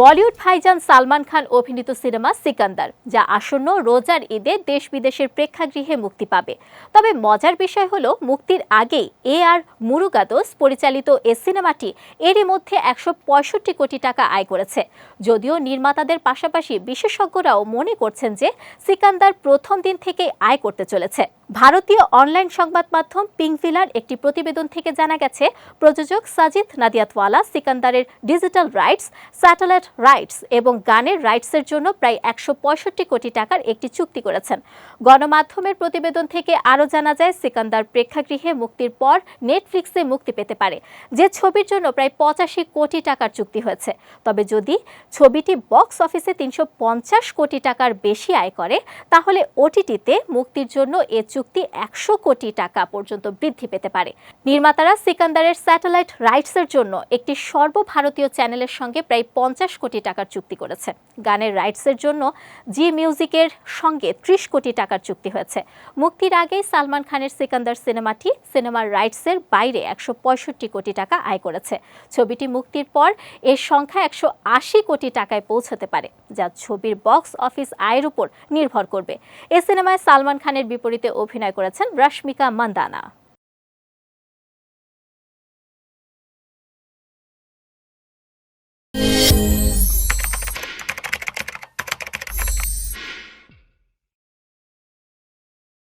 বলিউড ভাইজান সালমান খান অভিনীত সিনেমা সিকান্দার, যা আসন্ন রোজার ঈদে দেশ বিদেশের প্রেক্ষাগৃহে মুক্তি পাবে। তবে মজার বিষয় হলো, মুক্তির আগেই এ আর মুরুগাদোস পরিচালিত এ সিনেমাটি এরই মধ্যে একশো পঁয়ষট্টি কোটি টাকা আয় করেছে। যদিও নির্মাতাদের পাশাপাশি বিশেষজ্ঞরাও মনে করছেন যে সিকান্দার প্রথম দিন থেকে আয় করতে চলেছে। ভারতীয় অনলাইন সংবাদ মাধ্যম পিঙ্কভিলার একটি প্রতিবেদন থেকে জানা গেছে, প্রযোজক সাজিদ নাদিয়াতওয়ালা সিকান্দারের ডিজিটাল রাইটস, স্যাটেলাইট রাইটস এবং গানের রাইটসের জন্য প্রায় একশো পঁয়ষট্টি কোটি টাকার একটি চুক্তি করেছেন। গণমাধ্যমের প্রতিবেদন থেকে আরও জানা যায়, সিকান্দার প্রেক্ষাগৃহে মুক্তির পর নেটফ্লিক্সে মুক্তি পেতে পারে, যে ছবির জন্য প্রায় পঁচাশি কোটি টাকার চুক্তি হয়েছে। তবে যদি ছবিটি বক্স অফিসে তিনশো পঞ্চাশ কোটি টাকার বেশি আয় করে, তাহলে ওটিটিতে মুক্তির জন্য এ চুক্তি একশো কোটি টাকা পর্যন্ত বৃদ্ধি পেতে পারে। নির্মাতারা সিকান্দারের স্যাটেলাইট রাইটসের জন্য একটি সর্বভারতীয় চ্যানেলের সঙ্গে প্রায় পঞ্চাশ কোটি টাকার চুক্তি করেছে। গানের রাইটসের জন্য জি মিউজিকের সঙ্গে ত্রিশ কোটি টাকার চুক্তি হয়েছে। মুক্তির আগেই সালমান খানের সিকান্দার সিনেমাটি সিনেমার রাইটসের বাইরে একশো পঁয়ষট্টি কোটি টাকা আয় করেছে। ছবিটি মুক্তির পর এর সংখ্যা একশো আশি কোটি টাকায় পৌঁছতে পারে, যা ছবির বক্স অফিস আয়ের উপর নির্ভর করবে। এ সিনেমায় সালমান খানের বিপরীতে অভিনয় করেছেন রশ্মিকা মান্দানা।